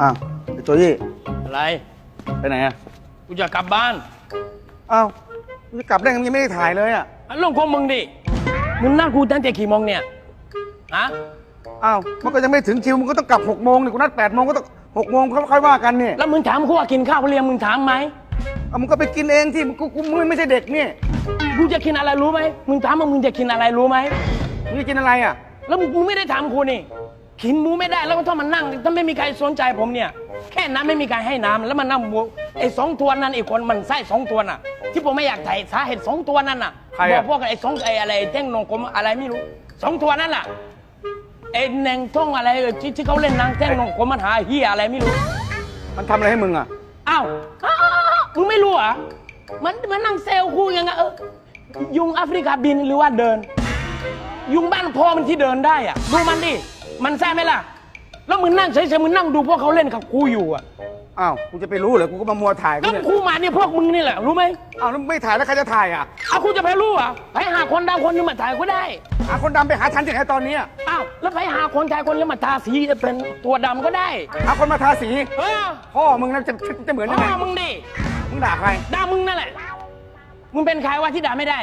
อ้าวไอ้โจยี่อะไรไปไหนอะกูจะกลับบ้านอ้าวมึงจะกลับได้ไงมึงยังไม่ได้ถ่ายเลยอะอันเรื่องของมึงดิมึงนัดกูตั้งแต่กี่โมงเนี่ยฮะอ้าวมันก็ยังไม่ถึงคิวมึงก็ต้องกลับหกโมงนี่กูนัดแปดโมงก็ต้องหกโมงค่อยว่ากันนี่แล้วมึงถามกูว่ากินข้าวเรียงมึงถามไหมเอามึงก็ไปกินเองที่มึงกูกูมึงไม่ใช่เด็กนี่กูจะกินอะไรรู้ไหมมึงถามว่ามึงจะกินอะไรรู้ไหมมึงจะกินอะไรอะแล้วมึงกูไม่ได้ถามกูนี่ กินหมูไม่ได้แล้วก็ต้องมานั่งถ้าไม่มีใครสนใจผมเนี่ย แค่น้ำไม่มีใครให้น้ำแล้วมานั่งหมูไอ้สองตัวนั้นไอ้คนมันไส้สองตัวน่ะ ที่ผมไม่อยากถ่ายสาเหตุสองตัวนั้นน่ะใครบออะกพวกไอ้สองไอ้อะไรเท่งนงกลมอะไรไม่รู้สองตัวนั้นน่ะไอ้แนงท่องอะไรเออที่ที่เขาเล่นนางแท่งนงกลมมันหาเฮียอะไรไม่รู้ มันทำอะไรให้มึงอะ อ้าวอ้าวอ้าวอ้าวมึงไม่รู้เหรอะมันมันนั่งเซลล์คู่ยังไงเออยุงแอฟริกาบินหรือว่าเดิน ยุงบ้านพ่อมันที่เดินได้อะ ดูมันดิ มันแซ่บไหมล่ะ แล้วมึงนั่งเฉยๆมึงนั่งดูพวกเขาเล่นกับกูอยู่อะอ้าวกูจะไปรู้เหรอกูก็มามัวถ่ายกูแล้วเนี่ยกูมาเนี่ยพวกมึงนี่แหละรู้ไหมอ้าวแล้วไม่ถ่ายแล้วใครจะถ่ายอะเอากูจะไปรู้เหรอะไปหาคนดำคนหนึงมาถ่ายก็ได้หาคนดำไปหาฉันที่ไหนตอนนี้อะอ้าวแล้วไปหาคนชายคนแล้วมาทาสีเป็นตัวดำก็ได้หาคนมาทาสีเออพ่อมึงนะจะจะจะเหมือนยังพ่ไงอมึงดิมึงด่าใครด่ามึงนั่นแหละมึงเป็นใครวะที่ด่าไม่ได้